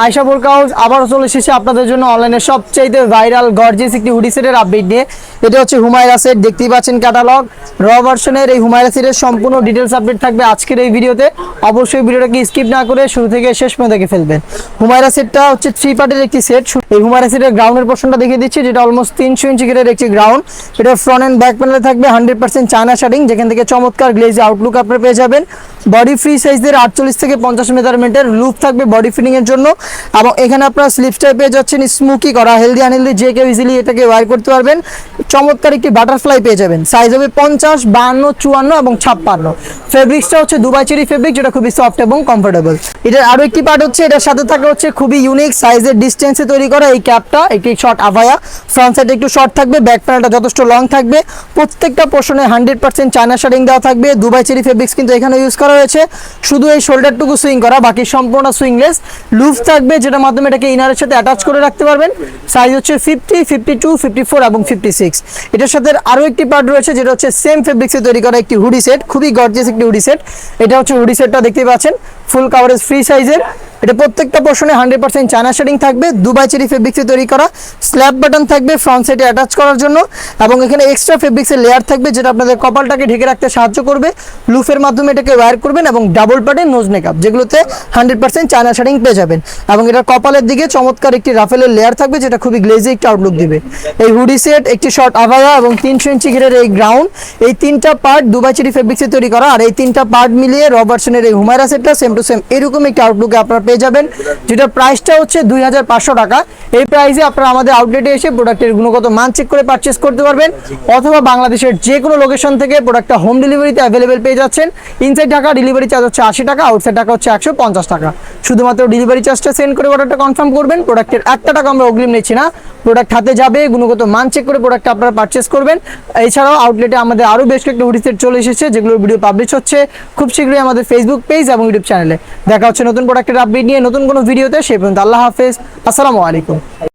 আয়সা বোরকা হাউস আবারও চলে এসেছে আপনাদের জন্য অনলাইনে সবচাইতে ভাইরাল গর্জিয়াস একটি হুডি সেটের আপডেট নিয়ে। এটা হচ্ছে হুমায়রা সেট দেখতেই পাচ্ছেন ক্যাটালগ র ভার্সনের এই হুমায়রা সেটের সম্পূর্ণ ডিটেলস আপডেট থাকবে আজকের এই ভিডিওতে। অবশ্যই ভিডিওটাকে স্কিপ না করে শুরু থেকে শেষ পর্যন্ত দেখে ফেলবেন। হুমায়রা সেটটা হচ্ছে থ্রি পার্টের একটি সেট এই হুমায়রা সেটের গ্রাউন্ডের পোর্শনটা দেখিয়ে দিচ্ছি, যেটা অলমোস্ট তিনশো ইঞ্চি গেটের একটি গ্রাউন্ড এটা ফ্রন্ট অ্যান্ড ব্যাক প্যানেলে থাকবে হান্ড্রেড পার্সেন্ট চায়না শার্টিং যেখান থেকে চমৎকার গ্লেজ আউটলুক আপনারা পেয়ে যাবেন। বডি ফ্রি সাইজের আটচল্লিশ থেকে পঞ্চাশ মেজারমেন্টের লুপ থাকবে বডি ফিটিং এর জন্য। এবং এখানে আপনারা স্লিপসটাই পেয়ে যাচ্ছেন স্মুকি করা হেলদি আনহেলদি যে কেউ ইজিলি এটাকে ওয়ার করতে পারবেন। চমৎকার একটি বাটারফ্লাই পেয়ে যাবেন। সাইজ হবে পঞ্চাশ বাহান্ন চুয়ান্ন এবং ছাপ্পান্ন। ফেব্রিক্সটা হচ্ছে দুবাই চেরি ফেব্রিক যেটা খুবই সফট এবং কমফোর্টেবল এটার আরও একটি পার্ট হচ্ছে, এটার সাথে থাকে হচ্ছে খুবই ইউনিক সাইজের ডিস্টেন্সে তৈরি করা এই ক্যাপটা একটি শর্ট আভায়া। ফ্রন্ট সাইডে একটু শর্ট থাকবে ব্যাক প্যানেলটা যথেষ্ট লং থাকবে। প্রত্যেকটা পোর্শনে হান্ড্রেড পার্সেন্ট চায়না শার্টিং দেওয়া থাকবে। দুবাই চেরি ফেব্রিক্স কিন্তু এখানে ইউজ করা হয়েছে শুধু এই শোল্ডারটুকু সুইং করা, বাকি সম্পূর্ণ সুইংলেস। লুফ থাকবে, যেটার মাধ্যমে এটাকে ইনারের সাথে অ্যাটাচ করে রাখতে পারবেন। সাইজ হচ্ছে fifty fifty two fifty four এবং ফিফটি সিক্স এটার সাথে আরও একটি পার্ট রয়েছে, যেটা হচ্ছে সেম ফেব্রিক্সে তৈরি করা একটি হুডি সেট খুবই গর্জিয়াস একটি হুডি সেট এটা হচ্ছে হুডি সেটটা দেখতে পাচ্ছেন। ফুল কাভারেজ ফ্রি সাইজের এটা প্রত্যেকটা পোর্শনে হান্ড্রেড পার্সেন্ট চায়না শেডিং থাকবে দুবাই চেরি ফেব্রিক্সে তৈরি করা স্ল্যাব বাটন থাকবে ফ্রন্ট সাইডে অ্যাটাচ করার জন্য, এবং এখানে এক্সট্রা ফেব্রিক্সের লেয়ার থাকবে যেটা আপনাদের কপালটাকে ঢেকে রাখতে সাহায্য করবে লুফের মাধ্যমে এটাকে ওয়্যার করবেন এবং ডাবল পার্টের নোজ মেকআপ যেগুলোতে হান্ড্রেড পার্সেন্ট চায়না শেডিং পেয়ে যাবেন। এবং এটা কপালের দিকে চমৎকার একটি রাফেলের লেয়ার থাকবে যেটা খুবই গ্লেজি একটি আউটলুক দিবে। এই হুডি সেট একটি শর্ট আভায়া এবং তিনশো ইঞ্চি ঘিরের এই গ্রাউন্ড এই তিনটা পার্ট দুবাই চেরি ফেব্রিক্সে তৈরি করা, আর এই তিনটা পার্ট মিলিয়ে রবার্টসনের এই হুমায়রা সেটটা সেম টু সেম এরকম একটি আউটলুকে আপনারা পেয়ে যাবেন, যেটা প্রাইসটা হচ্ছে দুই হাজার পাঁচশো টাকা। এই প্রাইসে আপনারা আমাদের আউটলেটে এসে প্রোডাক্টের গুণগত মান চেক করে পারচেস করতে পারবেন, অথবা বাংলাদেশের যে কোনো লোকেশন থেকে প্রোডাক্টটা হোম ডেলিভারিতে অ্যাভেলেবেল পেয়ে যাচ্ছেন। ইনসাইড ঢাকা ডেলিভারি চার্জ হচ্ছে আশি টাকা আউটসাইড টাকা হচ্ছে একশো পঞ্চাশ টাকা। শুধুমাত্র ডেলিভারি চার্জটা সেন্ড করে অর্ডারটা কনফার্ম করবেন প্রোডাক্টের একটা টাকা আমরা অগ্রিম নিচ্ছি না। প্রোডাক্ট হাতে যাবে, গুণগত মান চেক করে প্রোডাক্ট আপনারা পারচেস করবেন। এছাড়াও আউটলেটে আমাদের আরও বেশ কয়েকটা হুডি সেট চলে এসেছে, যেগুলোর ভিডিও পাবলিশ হচ্ছে। খুব শীঘ্রই আমাদের ফেসবুক পেজ এবং ইউটিউব চ্যানেলে দেখা হচ্ছে নতুন প্রোডাক্টের আপডেট নিয়ে নতুন কোনো ভিডিওতে সে পর্যন্ত আল্লাহ হাফেজ। আসসালামু আলাইকুম।